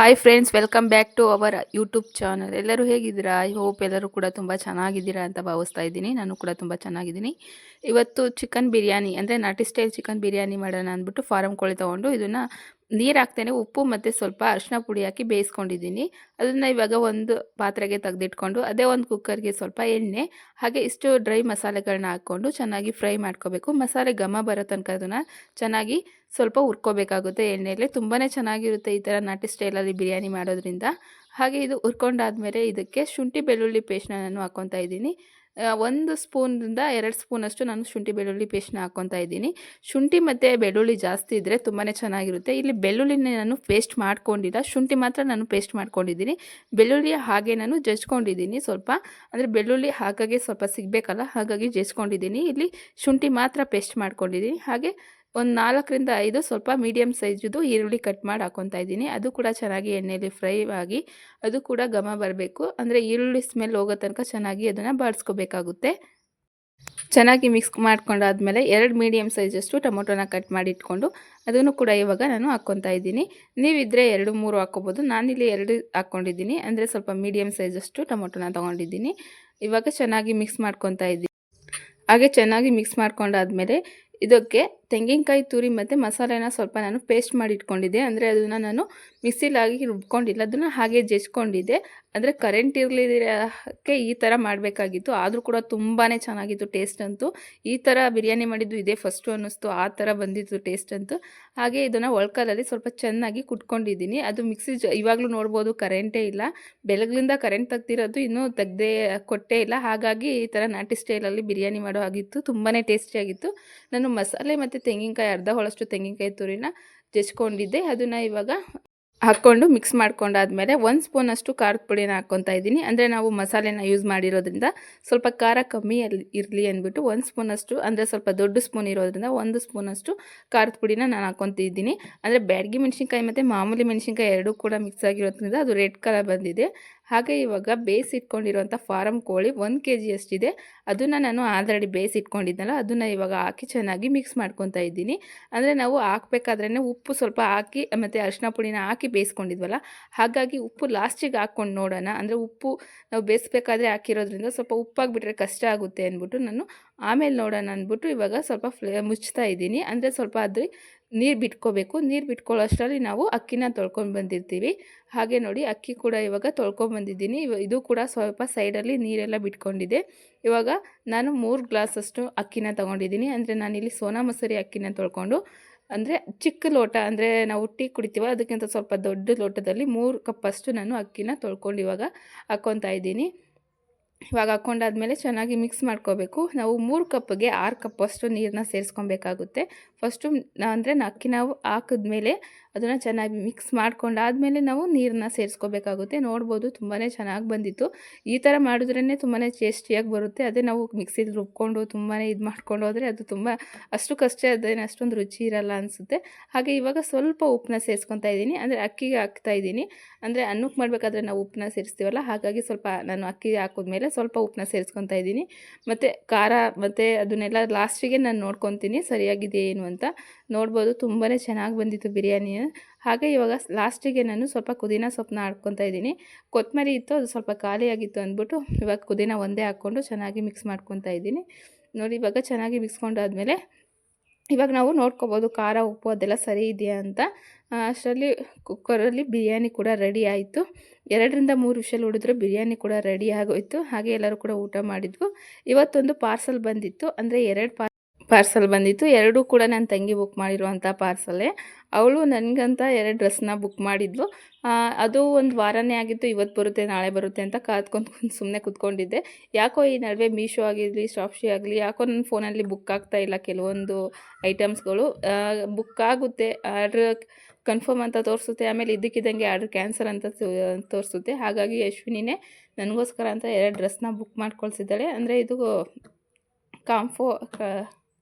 Hi friends welcome back to our YouTube channel ಎಲ್ಲರೂ ಹೇಗಿದ್ದೀರಾ? I hope ಎಲ್ಲರೂ ಕೂಡ ತುಂಬ ಚೆನ್ನಾಗಿದ್ದೀರಾ ಅಂತ ಭಾವಿಸ್ತಾ ಇದ್ದೀನಿ. ನಾನು ಕೂಡ ತುಂಬ ಚೆನ್ನಾಗಿದ್ದೀನಿ. ಇವತ್ತು ಚಿಕನ್ ಬಿರಿಯಾನಿ, ಅಂದರೆ ನಾಟಿ ಸ್ಟೈಲ್ ಚಿಕನ್ ಬಿರಿಯಾನಿ ಮಾಡೋಣ ಅಂದ್ಬಿಟ್ಟು ಫಾರಮ್ ಕೋಳಿ ತೊಗೊಂಡು ಇದನ್ನು ನೀರು ಹಾಕ್ತೇನೆ ಉಪ್ಪು ಮತ್ತು ಸ್ವಲ್ಪ ಅರಿಶಿನ ಪುಡಿ ಹಾಕಿ ಬೇಯಿಸ್ಕೊಂಡಿದ್ದೀನಿ. ಅದನ್ನು ಇವಾಗ ಒಂದು ಪಾತ್ರೆಗೆ ತೆಗೆದಿಟ್ಕೊಂಡು, ಅದೇ ಒಂದು ಕುಕ್ಕರ್ಗೆ ಸ್ವಲ್ಪ ಎಣ್ಣೆ, ಹಾಗೆ ಇಷ್ಟು ಡ್ರೈ ಮಸಾಲೆಗಳನ್ನ ಹಾಕ್ಕೊಂಡು ಚೆನ್ನಾಗಿ ಫ್ರೈ ಮಾಡ್ಕೋಬೇಕು. ಮಸಾಲೆ ಘಮ ಬರೋ ತನಕ ಅದನ್ನು ಚೆನ್ನಾಗಿ ಸ್ವಲ್ಪ ಹುರ್ಕೋಬೇಕಾಗುತ್ತೆ ಎಣ್ಣೆಯಲ್ಲಿ ತುಂಬಾ ಚೆನ್ನಾಗಿರುತ್ತೆ ಈ ಥರ ನಾಟಿ ಸ್ಟೈಲಲ್ಲಿ ಬಿರಿಯಾನಿ ಮಾಡೋದ್ರಿಂದ. ಹಾಗೆ ಇದು ಹುರ್ಕೊಂಡಾದ್ಮೇಲೆ ಇದಕ್ಕೆ ಶುಂಠಿ ಬೆಳ್ಳುಳ್ಳಿ ಪೇಸ್ಟ್ನ ನಾನು ಹಾಕ್ಕೊತಾ ಇದ್ದೀನಿ. ಒಂದು ಸ್ಪೂನಿಂದ ಎರಡು ಸ್ಪೂನಷ್ಟು ನಾನು ಶುಂಠಿ ಬೆಳ್ಳುಳ್ಳಿ ಪೇಸ್ಟ್ನ ಹಾಕ್ಕೊತಾ ಇದ್ದೀನಿ. ಶುಂಠಿ ಮತ್ತು ಬೆಳ್ಳುಳ್ಳಿ ಜಾಸ್ತಿ ಇದ್ದರೆ ತುಂಬಾ ಚೆನ್ನಾಗಿರುತ್ತೆ. ಇಲ್ಲಿ ಬೆಳ್ಳುಳ್ಳಿನೇ ನಾನು ಪೇಸ್ಟ್ ಮಾಡ್ಕೊಂಡಿಲ್ಲ. ಶುಂಠಿ ಮಾತ್ರ ನಾನು ಪೇಸ್ಟ್ ಮಾಡ್ಕೊಂಡಿದ್ದೀನಿ. ಬೆಳ್ಳುಳ್ಳಿ ಹಾಗೆ ನಾನು ಜಜ್ಕೊಂಡಿದ್ದೀನಿ ಸ್ವಲ್ಪ. ಅಂದರೆ ಬೆಳ್ಳುಳ್ಳಿ ಹಾಗಾಗಿ ಸ್ವಲ್ಪ ಸಿಗಬೇಕಲ್ಲ, ಹಾಗಾಗಿ ಜಜ್ಕೊಂಡಿದ್ದೀನಿ. ಇಲ್ಲಿ ಶುಂಠಿ ಮಾತ್ರ ಪೇಸ್ಟ್ ಮಾಡ್ಕೊಂಡಿದ್ದೀನಿ. ಹಾಗೆ ಒಂದು ನಾಲ್ಕರಿಂದ ಐದು ಸ್ವಲ್ಪ ಮೀಡಿಯಮ್ ಸೈಜದು ಈರುಳ್ಳಿ ಕಟ್ ಮಾಡಿ ಹಾಕ್ಕೊತಾ ಇದ್ದೀನಿ. ಅದು ಕೂಡ ಚೆನ್ನಾಗಿ ಎಣ್ಣೆಯಲ್ಲಿ ಫ್ರೈ ಆಗಿ ಅದು ಕೂಡ ಘಮ ಬರಬೇಕು. ಅಂದರೆ ಈರುಳ್ಳಿ ಸ್ಮೆಲ್ ಹೋಗೋ ತನಕ ಚೆನ್ನಾಗಿ ಅದನ್ನು ಬಾಡಿಸ್ಕೋಬೇಕಾಗುತ್ತೆ ಚೆನ್ನಾಗಿ ಮಿಕ್ಸ್ ಮಾಡ್ಕೊಂಡಾದ್ಮೇಲೆ ಎರಡು ಮೀಡಿಯಮ್ ಸೈಜಷ್ಟು ಟೊಮೊಟೊನ ಕಟ್ ಮಾಡಿ ಇಟ್ಕೊಂಡು ಅದನ್ನು ಕೂಡ ಇವಾಗ ನಾನು ಹಾಕ್ಕೊತಾ ಇದ್ದೀನಿ. ನೀವಿದ್ದರೆ ಎರಡು, ಮೂರು ಹಾಕ್ಕೋಬೋದು ನಾನಿಲ್ಲಿ ಎರಡು ಹಾಕ್ಕೊಂಡಿದ್ದೀನಿ ಅಂದರೆ ಸ್ವಲ್ಪ ಮೀಡಿಯಮ್ ಸೈಜಷ್ಟು ಟೊಮೊಟೊನ ತೊಗೊಂಡಿದ್ದೀನಿ. ಇವಾಗ ಚೆನ್ನಾಗಿ ಮಿಕ್ಸ್ ಮಾಡ್ಕೊತಾ ಇದ್ದೀನಿ. ಹಾಗೆ ಚೆನ್ನಾಗಿ ಮಿಕ್ಸ್ ಮಾಡ್ಕೊಂಡಾದ್ಮೇಲೆ ಇದಕ್ಕೆ ತೆಂಗಿನಕಾಯಿ ತುರಿ ಮತ್ತು ಮಸಾಲೆನ ಸ್ವಲ್ಪ ನಾನು ಪೇಸ್ಟ್ ಮಾಡಿ ಇಟ್ಕೊಂಡಿದ್ದೆ ಅಂದರೆ ಅದನ್ನು ನಾನು ಮಿಕ್ಸಿಲಾಗಿ ರುಬ್ಕೊಂಡಿಲ್ಲ. ಅದನ್ನು ಹಾಗೆ ಜಜ್ಕೊಂಡಿದ್ದೆ. ಅಂದರೆ ಕರೆಂಟ್ ಇರಲಿದ್ದಕ್ಕೆ ಈ ಥರ ಮಾಡಬೇಕಾಗಿತ್ತು. ಆದರೂ ಕೂಡ ತುಂಬಾ ಚೆನ್ನಾಗಿತ್ತು ಟೇಸ್ಟ್ ಅಂತೂ. ಈ ಥರ ಬಿರಿಯಾನಿ ಮಾಡಿದ್ದು ಇದೇ ಫಸ್ಟು ಅನ್ನಿಸ್ತು ಆ ಥರ ಬಂದಿತ್ತು ಟೇಸ್ಟ್ ಅಂತೂ. ಹಾಗೆ ಇದನ್ನು ಒಳ್ಕಲಲ್ಲಿ ಸ್ವಲ್ಪ ಚೆನ್ನಾಗಿ ಕುಟ್ಕೊಂಡಿದ್ದೀನಿ. ಅದು ಮಿಕ್ಸಿ ಜ ಇವಾಗಲೂ ನೋಡ್ಬೋದು ಕರೆಂಟೇ ಇಲ್ಲ. ಬೆಳಗ್ಲಿಂದ ಕರೆಂಟ್ ತೆಗ್ದಿರೋದು ಇನ್ನೂ ತೆಗ್ದೇ ಕೊಟ್ಟೇ ಇಲ್ಲ. ಹಾಗಾಗಿ ಈ ಥರ ನಾಟಿ ಸ್ಟೈಲಲ್ಲಿ ಬಿರಿಯಾನಿ ಮಾಡೋ ಆಗಿತ್ತು ತುಂಬಾ ಟೇಸ್ಟಿಯಾಗಿತ್ತು ನಾನು ಮಸಾಲೆ ಮತ್ತು ತೆಂಗಿನಕಾಯಿ, ಅರ್ಧ ಹೊಳಷ್ಟು ತೆಂಗಿನಕಾಯಿ ತುರಿನ ಜಚ್ಕೊಂಡಿದ್ದೆ ಅದನ್ನು ಇವಾಗ ಹಾಕ್ಕೊಂಡು ಮಿಕ್ಸ್ ಮಾಡ್ಕೊಂಡಾದಮೇಲೆ ಒಂದು ಸ್ಪೂನಷ್ಟು ಖಾರದ ಪುಡಿನ ಹಾಕ್ಕೊತಾ ಇದ್ದೀನಿ. ಅಂದರೆ ನಾವು ಮಸಾಲೆನ ಯೂಸ್ ಮಾಡಿರೋದ್ರಿಂದ ಸ್ವಲ್ಪ ಖಾರ ಕಮ್ಮಿ ಇರಲಿ ಅಂದ್ಬಿಟ್ಟು ಒಂದು ಸ್ಪೂನಷ್ಟು ಅಂದರೆ ಸ್ವಲ್ಪ ದೊಡ್ಡ ಸ್ಪೂನ್ ಇರೋದ್ರಿಂದ ಒಂದು ಸ್ಪೂನಷ್ಟು ಖಾರದ ಪುಡಿನ ನಾನು ಹಾಕ್ಕೊತಿದ್ದೀನಿ ಅಂದರೆ ಬ್ಯಾಡಗಿ ಮೆಣಸಿನ್ಕಾಯಿ ಮತ್ತು ಮಾಮೂಲಿ ಮೆಣಸಿನ್ಕಾಯಿ ಎರಡೂ ಕೂಡ ಮಿಕ್ಸ್ ಆಗಿರೋದ್ರಿಂದ ಅದು ರೆಡ್ ಕಲರ್ ಬಂದಿದೆ. ಹಾಗೆ ಇವಾಗ ಬೇಯಿಸಿಟ್ಕೊಂಡಿರುವಂಥ ಫಾರಮ್ ಕೋಳಿ ಒಂದು ಕೆ ಜಿಯಷ್ಟಿದೆ ಅದನ್ನು ನಾನು ಆಲ್ರೆಡಿ ಬೇಯಿಸಿಟ್ಕೊಂಡಿದ್ನಲ್ಲ ಅದನ್ನು ಇವಾಗ ಹಾಕಿ ಚೆನ್ನಾಗಿ ಮಿಕ್ಸ್ ಮಾಡ್ಕೊತಾ ಇದ್ದೀನಿ. ಅಂದರೆ ನಾವು ಹಾಕ್ಬೇಕಾದ್ರೇ ಉಪ್ಪು ಸ್ವಲ್ಪ ಹಾಕಿ, ಮತ್ತು ಅರಿಶಿನ ಪುಡಿನ ಹಾಕಿ ಬೇಯಿಸ್ಕೊಂಡಿದ್ವಲ್ಲ, ಹಾಗಾಗಿ ಉಪ್ಪು ಲಾಸ್ಟಿಗೆ ಹಾಕ್ಕೊಂಡು ನೋಡೋಣ. ಅಂದರೆ ಉಪ್ಪು ನಾವು ಬೇಯಿಸ್ಬೇಕಾದ್ರೆ ಹಾಕಿರೋದ್ರಿಂದ ಸ್ವಲ್ಪ ಉಪ್ಪಾಗಿಬಿಟ್ರೆ ಕಷ್ಟ ಆಗುತ್ತೆ ಅಂದ್ಬಿಟ್ಟು ನಾನು ಆಮೇಲೆ ನೋಡೋಣ ಅಂದ್ಬಿಟ್ಟು ಇವಾಗ ಸ್ವಲ್ಪ ಫ್ಲೇ ಮುಚ್ತಾ ಇದ್ದೀನಿ. ಅಂದರೆ ಸ್ವಲ್ಪ ಅದು ನೀರು ಬಿಟ್ಕೋಬೇಕು. ನೀರು ಬಿಟ್ಕೊಳ್ಳೋಷ್ಟರಲ್ಲಿ ನಾವು ಅಕ್ಕಿನ ತೊಳ್ಕೊಂಡು ಬಂದಿರ್ತೀವಿ. ಹಾಗೆ ನೋಡಿ, ಅಕ್ಕಿ ಕೂಡ ಇವಾಗ ತೊಳ್ಕೊಂಬಂದಿದ್ದೀನಿ ಬಂದಿದ್ದೀನಿ. ಇದು ಕೂಡ ಸ್ವಲ್ಪ ಸೈಡಲ್ಲಿ ನೀರೆಲ್ಲ ಬಿಟ್ಕೊಂಡಿದೆ. ಇವಾಗ ನಾನು ಮೂರು ಗ್ಲಾಸಷ್ಟು ಅಕ್ಕಿನ ತೊಗೊಂಡಿದ್ದೀನಿ. ಅಂದರೆ ನಾನಿಲ್ಲಿ ಸೋನಾ ಮಸೂರಿ ಅಕ್ಕಿನ ತೊಳ್ಕೊಂಡು, ಅಂದರೆ ಚಿಕ್ಕ ಲೋಟ, ಅಂದರೆ ನಾವು ಟೀ ಕುಡಿತೀವ ಅದಕ್ಕಿಂತ ಸ್ವಲ್ಪ ದೊಡ್ಡ ಲೋಟದಲ್ಲಿ ಮೂರು ಕಪ್ಪಷ್ಟು ನಾನು ಅಕ್ಕಿನ ತೊಳ್ಕೊಂಡು ಇವಾಗ ಹಾಕ್ಕೊತಾ ಇದ್ದೀನಿ. ಇವಾಗ ಹಾಕ್ಕೊಂಡಾದ್ಮೇಲೆ ಚೆನ್ನಾಗಿ ಮಿಕ್ಸ್ ಮಾಡ್ಕೋಬೇಕು. ನಾವು ಮೂರು ಕಪ್ಗೆ ಆರು ಕಪ್ಪಷ್ಟು ನೀರನ್ನ ಸೇರಿಸ್ಕೊಬೇಕಾಗುತ್ತೆ. ಫಸ್ಟು ಅಂದರೆ ಅಕ್ಕಿ ನಾವು ಹಾಕಿದ್ಮೇಲೆ ಅದನ್ನು ಚೆನ್ನಾಗಿ ಮಿಕ್ಸ್ ಮಾಡ್ಕೊಂಡಾದ್ಮೇಲೆ ನಾವು ನೀರನ್ನ ಸೇರಿಸ್ಕೋಬೇಕಾಗುತ್ತೆ. ನೋಡ್ಬೋದು ತುಂಬಾ ಚೆನ್ನಾಗಿ ಬಂದಿತ್ತು. ಈ ಥರ ಮಾಡಿದ್ರೇ ತುಂಬಾ ಟೇಸ್ಟಿಯಾಗಿ ಬರುತ್ತೆ. ಅದೇ ನಾವು ಮಿಕ್ಸಿಲಿ ರುಬ್ಕೊಂಡು ತುಂಬಾ ಇದು ಮಾಡ್ಕೊಂಡು ಹೋದರೆ ಅದು ತುಂಬ ಅಷ್ಟು ಕಷ್ಟ ಅದೇನು ಅಷ್ಟೊಂದು ರುಚಿ ಇರಲ್ಲ ಅನಿಸುತ್ತೆ. ಹಾಗೆ ಇವಾಗ ಸ್ವಲ್ಪ ಉಪ್ಪನ್ನ ಸೇರಿಸ್ಕೊತಾ ಇದ್ದೀನಿ. ಅಂದರೆ ಅಕ್ಕಿಗೆ ಹಾಕ್ತಾ ಇದ್ದೀನಿ. ಅಂದರೆ ಅನ್ನಕ್ಕೆ ಮಾಡಬೇಕಾದ್ರೆ ನಾವು ಉಪ್ಪನ್ನ ಸೇರಿಸ್ತೀವಲ್ಲ, ಹಾಗಾಗಿ ಸ್ವಲ್ಪ ನಾನು ಅಕ್ಕಿಗೆ ಹಾಕಿದ್ಮೇಲೆ ಸ್ವಲ್ಪ ಉಪ್ಪನ್ನ ಸೇರಿಸ್ಕೊತಾ ಇದ್ದೀನಿ. ಮತ್ತು ಖಾರ ಮತ್ತು ಅದನ್ನೆಲ್ಲ ಲಾಸ್ಟಿಗೆ ನಾನು ನೋಡ್ಕೊತೀನಿ ಸರಿಯಾಗಿದೆ ಏನು ಅಂತ. ನೋಡ್ಬೋದು ತುಂಬಾ ಚೆನ್ನಾಗಿ ಬಂದಿತ್ತು ಬಿರಿಯಾನಿ. ಹಾಗೆ ಇವಾಗ ಲಾಸ್ಟಿಗೆ ನಾನು ಸ್ವಲ್ಪ ಪುದೀನ ಸೊಪ್ಪನ್ನ ಹಾಕ್ಕೊತಾ ಇದ್ದೀನಿ. ಕೊತ್ತಂಬರಿ ಇತ್ತು, ಅದು ಸ್ವಲ್ಪ ಖಾಲಿಯಾಗಿತ್ತು ಅಂದ್ಬಿಟ್ಟು ಇವಾಗ ಪುದೀನ ಒಂದೇ ಹಾಕ್ಕೊಂಡು ಚೆನ್ನಾಗಿ ಮಿಕ್ಸ್ ಮಾಡ್ಕೊತಾ ಇದ್ದೀನಿ. ನೋಡಿ, ಇವಾಗ ಚೆನ್ನಾಗಿ ಮಿಕ್ಸ್ಕೊಂಡಾದ್ಮೇಲೆ ಇವಾಗ ನಾವು ನೋಡ್ಕೋಬೋದು, ಖಾರ, ಉಪ್ಪು ಅದೆಲ್ಲ ಸರಿ ಇದೆಯಾ ಅಂತ. ಅಷ್ಟರಲ್ಲಿ ಕುಕ್ಕರಲ್ಲಿ ಬಿರಿಯಾನಿ ಕೂಡ ರೆಡಿ ಆಯಿತು. ಎರಡರಿಂದ ಮೂರು ವಿಷಲ್ ಹೊಡೆದ್ರೆ ಬಿರಿಯಾನಿ ಕೂಡ ರೆಡಿ ಆಗೋಯ್ತು. ಹಾಗೆ ಎಲ್ಲರೂ ಕೂಡ ಊಟ ಮಾಡಿದ್ವು. ಇವತ್ತೊಂದು ಪಾರ್ಸಲ್ ಬಂದಿತ್ತು. ಅಂದರೆ ಎರಡು ಪಾರ್ಸಲ್ ಬಂದಿತ್ತು. ಎರಡೂ ಕೂಡ ನನ್ನ ತಂಗಿ ಬುಕ್ ಮಾಡಿರುವಂಥ ಪಾರ್ಸಲ್ಲೇ ಅವಳು ನನಗಂತ ಎರಡು ಡ್ರೆಸ್ನ ಬುಕ್ ಮಾಡಿದ್ಲು. ಅದು ಒಂದು ವಾರನೇ ಆಗಿತ್ತು. ಇವತ್ತು ಬರುತ್ತೆ, ನಾಳೆ ಬರುತ್ತೆ ಅಂತ ಕಾದ್ಕೊಂಡು ಸುಮ್ಮನೆ ಕೂತ್ಕೊಂಡಿದ್ದೆ. ಯಾಕೋ ಈ ನಡುವೆ ಮೀಶೋ ಆಗಿರಲಿ ಶಾಪ್ಶಿ ಆಗಲಿ, ಯಾಕೋ ನನ್ನ ಫೋನಲ್ಲಿ ಬುಕ್ ಆಗ್ತಾ ಇಲ್ಲ ಕೆಲವೊಂದು ಐಟಮ್ಸ್ಗಳು. ಬುಕ್ ಆಗುತ್ತೆ. ಆರ್ಡ್ರ್ ಕನ್ಫರ್ಮ್ ಅಂತ ತೋರಿಸುತ್ತೆ. ಆಮೇಲೆ ಇದ್ದಕ್ಕಿದ್ದಂಗೆ ಆರ್ಡ್ರ್ ಕ್ಯಾನ್ಸಲ್ ಅಂತ ತೋರಿಸುತ್ತೆ. ಹಾಗಾಗಿ ಯಶ್ವಿನಿನೇ ನನಗೋಸ್ಕರ ಅಂತ ಎರಡು ಡ್ರೆಸ್ನ ಬುಕ್ ಮಾಡ್ಕೊಳ್ಸಿದ್ದಾಳೆ. ಅಂದರೆ ಇದು ಕಾಂಫೋ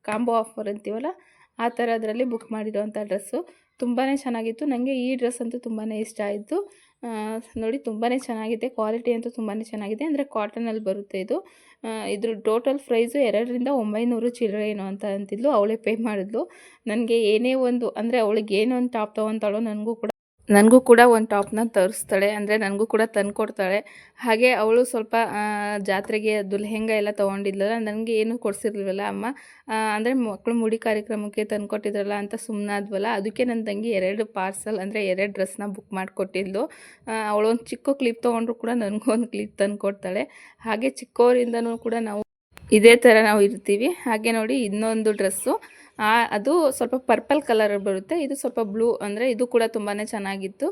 ಕಾಂಬೋ ಆಫರ್ ಅಂತೀವಲ್ಲ, ಆ ಥರ ಅದರಲ್ಲಿ ಬುಕ್ ಮಾಡಿರೋವಂಥ ಡ್ರೆಸ್ಸು ತುಂಬಾ ಚೆನ್ನಾಗಿತ್ತು. ನನಗೆ ಈ ಡ್ರೆಸ್ ಅಂತೂ ತುಂಬಾ ಇಷ್ಟ ಆಯಿತು. ನೋಡಿ ತುಂಬಾ ಚೆನ್ನಾಗಿದೆ. ಕ್ವಾಲಿಟಿ ಅಂತೂ ತುಂಬಾ ಚೆನ್ನಾಗಿದೆ. ಅಂದರೆ ಕಾಟನಲ್ಲಿ ಬರುತ್ತೆ ಇದು. ಇದ್ರ ಟೋಟಲ್ ಪ್ರೈಸು ಎರಡರಿಂದ ಒಂಬೈನೂರು ಚಿಲ್ಲರೆ ಏನು ಅಂತ ಅಂತಿದ್ಲು. ಅವಳೇ ಪೇ ಮಾಡಿದ್ಲು. ನನಗೆ ಏನೇ ಒಂದು, ಅಂದರೆ ಅವಳಿಗೆ ಏನೋ ಒಂದು ಟಾಪ್ ತೊಗೊತಾಳೋ ನನಗೂ ಕೂಡ ನನಗೂ ಕೂಡ ಒಂದು ಟಾಪ್ನ ತರಿಸ್ತಾಳೆ, ಅಂದರೆ ನನಗೂ ಕೂಡ ತಂದುಕೊಡ್ತಾಳೆ ಹಾಗೆ ಅವಳು ಸ್ವಲ್ಪ ಜಾತ್ರೆಗೆ ಅದು ಲೆಹೆಂಗ ಎಲ್ಲ ತೊಗೊಂಡಿದ್ಲಲ್ಲ, ನನಗೆ ಏನು ಕೊಡಿಸಿರ್ಲಿಲ್ಲ ಅಮ್ಮ? ಅಂದರೆ ಮಕ್ಕಳು ಮುಡಿ ಕಾರ್ಯಕ್ರಮಕ್ಕೆ ತಂದುಕೊಟ್ಟಿದ್ರಲ್ಲ ಅಂತ ಸುಮ್ಮನಾದ್ವಲ್ಲ ಅದಕ್ಕೆ ನನ್ನ ತಂಗಿ ಎರಡು ಪಾರ್ಸಲ್, ಅಂದರೆ ಎರಡು ಡ್ರೆಸ್ನ ಬುಕ್ ಮಾಡಿಕೊಟ್ಟಿದ್ಲು. ಅವಳೊಂದು ಚಿಕ್ಕ ಕ್ಲಿಪ್ ತೊಗೊಂಡ್ರು ಕೂಡ ನನಗೂ ಒಂದು ಕ್ಲಿಪ್ ತಂದು ಕೊಡ್ತಾಳೆ. ಹಾಗೆ ಚಿಕ್ಕವರಿಂದನೂ ಕೂಡ ನಾವು ಇದೇ ಥರ ನಾವು ಇರ್ತೀವಿ. ಹಾಗೆ ನೋಡಿ ಇನ್ನೊಂದು ಡ್ರೆಸ್ಸು. ಅದು ಸ್ವಲ್ಪ ಪರ್ಪಲ್ ಕಲರ್ ಬರುತ್ತೆ. ಇದು ಸ್ವಲ್ಪ ಬ್ಲೂ ಅಂದರೆ ಇದು ಕೂಡ ತುಂಬಾ ಚೆನ್ನಾಗಿತ್ತು.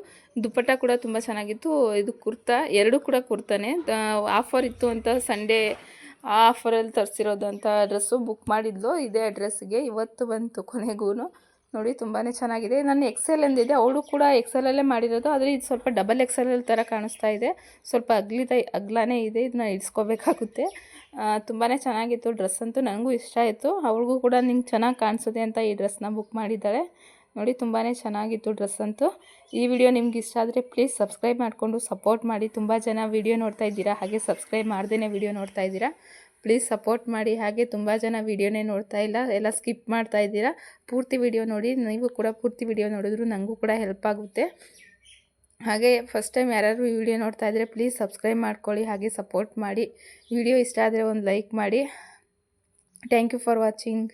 ದುಪ್ಪಟ್ಟ ಕೂಡ ತುಂಬ ಚೆನ್ನಾಗಿತ್ತು. ಇದು ಕುರ್ತಾ, ಎರಡು ಕೂಡ ಕುರ್ತಾನೆ. ಆಫರ್ ಇತ್ತು ಅಂತ ಸಂಡೇ ಆ ಆಫರಲ್ಲಿ ತರಿಸಿರೋದಂಥ ಅಡ್ರೆಸ್ಸು ಡ್ರೆಸ್ಸು ಬುಕ್ ಮಾಡಿದ್ಲು. ಇದೇ ಅಡ್ರೆಸ್ಗೆ ಇವತ್ತು ಬಂತು ಕೊನೆಗೂ ನೋಡಿ ತುಂಬಾ ಚೆನ್ನಾಗಿದೆ. ನಾನು ಎಕ್ಸೆಲ್ ಎಂದಿದೆ ಅವಳು ಕೂಡ ಎಕ್ಸೆಲಲ್ಲೇ ಮಾಡಿರೋದು. ಆದರೆ ಇದು ಸ್ವಲ್ಪ ಡಬಲ್ ಎಕ್ಸೆಲ್ ಥರ ಕಾಣಿಸ್ತಾ ಇದೆ. ಸ್ವಲ್ಪ ಅಗ್ಲಿದ, ಅಗ್ಲಾನೇ ಇದೆ. ಇದನ್ನ ಇಡ್ಸ್ಕೋಬೇಕಾಗುತ್ತೆ. ತುಂಬಾ ಚೆನ್ನಾಗಿತ್ತು. ಡ್ರೆಸ್ ಅಂತೂ ನನಗೂ ಇಷ್ಟ ಆಯಿತು. ಅವಳಿಗೂ ಕೂಡ ನಿಂಗೆ ಚೆನ್ನಾಗಿ ಕಾಣಿಸುತ್ತೆ ಅಂತ ಈ ಡ್ರೆಸ್ನ ಬುಕ್ ಮಾಡಿದ್ದಾಳೆ ನೋಡಿ ತುಂಬಾ ಚೆನ್ನಾಗಿತ್ತು ಡ್ರೆಸ್ ಅಂತೂ. ಈ ವಿಡಿಯೋ ನಿಮ್ಗೆ ಇಷ್ಟ ಆದರೆ ಪ್ಲೀಸ್ ಸಬ್ಸ್ಕ್ರೈಬ್ ಮಾಡಿಕೊಂಡು ಸಪೋರ್ಟ್ ಮಾಡಿ. ತುಂಬ ಜನ ವಿಡಿಯೋ ನೋಡ್ತಾ ಇದ್ದೀರಾ, ಹಾಗೆ ಸಬ್ಸ್ಕ್ರೈಬ್ ಮಾಡ್ದೇ ವಿಡಿಯೋ ನೋಡ್ತಾ ಇದ್ದೀರಾ. ಪ್ಲೀಸ್ ಸಪೋರ್ಟ್ ಮಾಡಿ, ಹಾಗೆ ತುಂಬ ಜನ ವೀಡಿಯೋನೇ ನೋಡ್ತಾ ಇಲ್ಲ, ಎಲ್ಲ ಸ್ಕಿಪ್ ಮಾಡ್ತಾ ಇದ್ದೀರಾ. ಪೂರ್ತಿ ವಿಡಿಯೋ ನೋಡಿ, ನೀವು ಕೂಡ ಪೂರ್ತಿ ವಿಡಿಯೋ ನೋಡಿದ್ರು ನನಗೂ ಕೂಡ ಹೆಲ್ಪ್ ಆಗುತ್ತೆ. ಹಾಗೆ ಫಸ್ಟ್ ಟೈಮ್ ಯಾರಾದರೂ ಈ ವಿಡಿಯೋ ನೋಡ್ತಾ ಇದ್ದರೆ ಪ್ಲೀಸ್ ಸಬ್ಸ್ಕ್ರೈಬ್ ಮಾಡ್ಕೊಳ್ಳಿ, ಹಾಗೆ ಸಪೋರ್ಟ್ ಮಾಡಿ. ವಿಡಿಯೋ ಇಷ್ಟ ಆದರೆ ಒಂದು ಲೈಕ್ ಮಾಡಿ. Thank you for watching